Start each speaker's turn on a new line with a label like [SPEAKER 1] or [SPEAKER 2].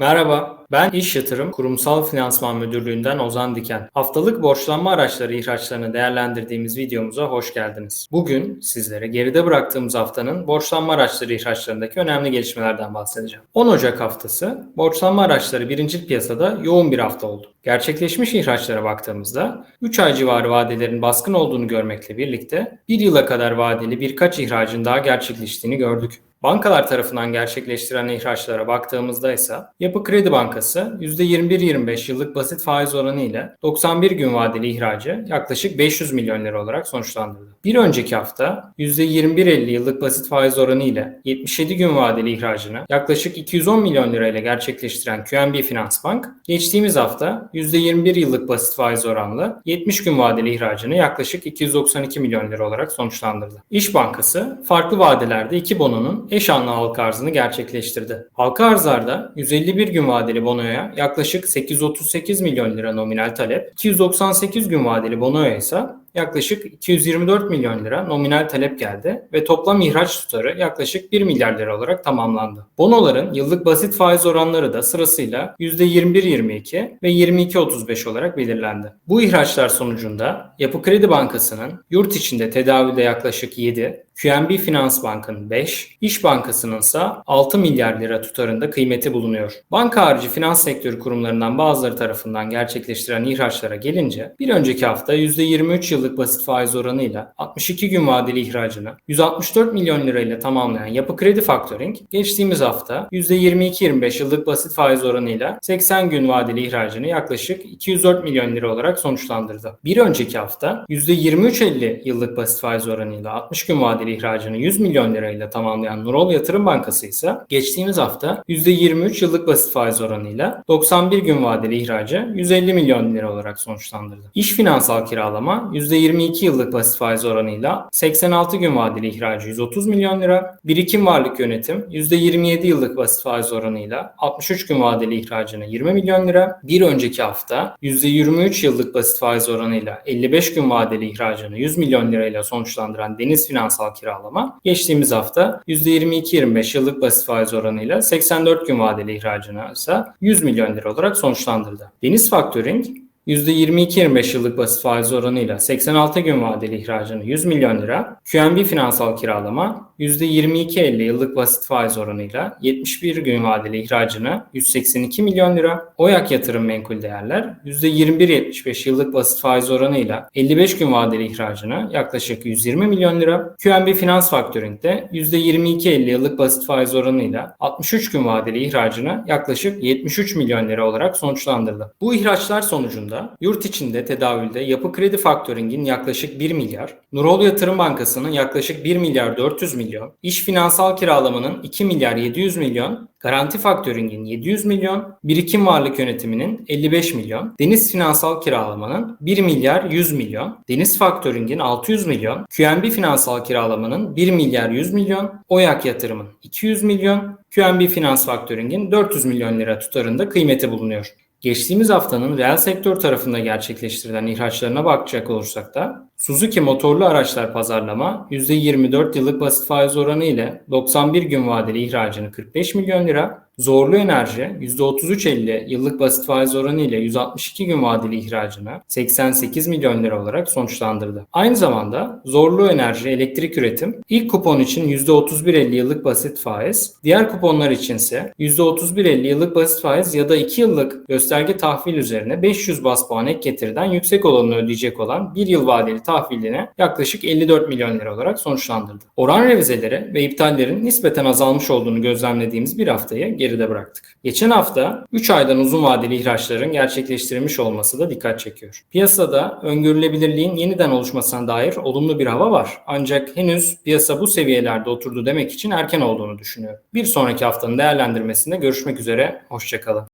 [SPEAKER 1] Merhaba, ben İş Yatırım Kurumsal Finansman Müdürlüğü'nden Ozan Diken. Haftalık borçlanma araçları ihraçlarını değerlendirdiğimiz videomuza hoş geldiniz. Bugün sizlere geride bıraktığımız haftanın borçlanma araçları ihraçlarındaki önemli gelişmelerden bahsedeceğim. 10 Ocak haftası borçlanma araçları birincil piyasada yoğun bir hafta oldu. Gerçekleşmiş ihraçlara baktığımızda 3 ay civarı vadelerin baskın olduğunu görmekle birlikte 1 yıla kadar vadeli birkaç ihracın daha gerçekleştiğini gördük. Bankalar tarafından gerçekleştirilen ihraçlara baktığımızda ise Yapı Kredi Bankası %21-25 yıllık basit faiz oranı ile 91 gün vadeli ihracı yaklaşık 500 milyon lira olarak sonuçlandırdı. Bir önceki hafta %21-50 yıllık basit faiz oranı ile 77 gün vadeli ihracını yaklaşık 210 milyon lirayla gerçekleştiren QNB Finans Bank, geçtiğimiz hafta %21 yıllık basit faiz oranlı 70 gün vadeli ihracını yaklaşık 292 milyon lira olarak sonuçlandırdı. İş Bankası farklı vadelerde iki bononun eş anlı halka arzını gerçekleştirdi. Halka arzlarda 151 gün vadeli bonoya yaklaşık 838 milyon lira nominal talep, 298 gün vadeli bonoya ise yaklaşık 224 milyon lira nominal talep geldi ve toplam ihraç tutarı yaklaşık 1 milyar lira olarak tamamlandı. Bonoların yıllık basit faiz oranları da sırasıyla %21-22 ve 22-35 olarak belirlendi. Bu ihraçlar sonucunda Yapı Kredi Bankası'nın yurt içinde tedavülde yaklaşık 7, QNB Finans Bank'ın 5, İş Bankası'nın ise 6 milyar lira tutarında kıymeti bulunuyor. Banka harici finans sektörü kurumlarından bazıları tarafından gerçekleştiren ihraçlara gelince bir önceki hafta %23 yıllık basit faiz oranıyla 62 gün vadeli ihracını 164 milyon lirayla tamamlayan Yapı Kredi Factoring geçtiğimiz hafta %22-25 yıllık basit faiz oranıyla 80 gün vadeli ihracını yaklaşık 204 milyon lira olarak sonuçlandırdı. Bir önceki hafta %23-50 yıllık basit faiz oranıyla 60 gün vadeli ihracını 100 milyon lirayla tamamlayan Nurol Yatırım Bankası ise geçtiğimiz hafta %23 yıllık basit faiz oranıyla 91 gün vadeli ihracı 150 milyon lira olarak sonuçlandırdı. İş finansal kiralama %22 yıllık basit faiz oranıyla 86 gün vadeli ihracı 130 milyon lira, birikim varlık yönetim %27 yıllık basit faiz oranıyla 63 gün vadeli ihracını 20 milyon lira, bir önceki hafta %23 yıllık basit faiz oranıyla 55 gün vadeli ihracını 100 milyon lirayla sonuçlandıran Deniz Finansal Kiralama geçtiğimiz hafta %22-25 yıllık basit faiz oranıyla 84 gün vadeli ihracını ise 100 milyon lira olarak sonuçlandırdı. Deniz Factoring %22-25 yıllık basit faiz oranıyla 86 gün vadeli ihracını 100 milyon lira, QNB finansal kiralama %22-50 yıllık basit faiz oranıyla 71 gün vadeli ihracını 182 milyon lira, OYAK yatırım menkul değerler %21-75 yıllık basit faiz oranıyla 55 gün vadeli ihracını yaklaşık 120 milyon lira, QNB Finans Factoring'de %22-50 yıllık basit faiz oranıyla 63 gün vadeli ihracını yaklaşık 73 milyon lira olarak sonuçlandırdı. Bu ihraçlar sonucunda yurt içinde tedavülde Yapı Kredi Faktöring'in yaklaşık 1 milyar, Nurol Yatırım Bankası'nın yaklaşık 1 milyar 400 milyon, İş Finansal Kiralamanın 2 milyar 700 milyon, Garanti Faktöring'in 700 milyon, Birikim Varlık Yönetimi'nin 55 milyon, Deniz Finansal Kiralamanın 1 milyar 100 milyon, Deniz Faktöring'in 600 milyon, QNB Finansal Kiralamanın 1 milyar 100 milyon, OYAK Yatırım'ın 200 milyon, QNB Finans Faktöring'in 400 milyon lira tutarında kıymeti bulunuyor. Geçtiğimiz haftanın reel sektör tarafında gerçekleştirilen ihraçlarına bakacak olursak da Suzuki motorlu araçlar pazarlama %24 yıllık basit faiz oranı ile 91 gün vadeli ihracını 45 milyon lira, Zorlu Enerji %33.50 yıllık basit faiz oranı ile 162 gün vadeli ihracını 88 milyon lira olarak sonuçlandırdı. Aynı zamanda Zorlu Enerji elektrik üretim ilk kupon için %31.50 yıllık basit faiz, diğer kuponlar içinse %31.50 yıllık basit faiz ya da 2 yıllık gösterge tahvil üzerine 500 bas puan ek getiriden yüksek olanını ödeyecek olan 1 yıl vadeli tahviline yaklaşık 54 milyon lira olarak sonuçlandırdı. Oran revizeleri ve iptallerin nispeten azalmış olduğunu gözlemlediğimiz bir haftayı geride bıraktık. Geçen hafta 3 aydan uzun vadeli ihraçların gerçekleştirilmiş olması da dikkat çekiyor. Piyasada öngörülebilirliğin yeniden oluşmasına dair olumlu bir hava var. Ancak henüz piyasa bu seviyelerde oturdu demek için erken olduğunu düşünüyorum. Bir sonraki haftanın değerlendirmesinde görüşmek üzere, hoşçakalın.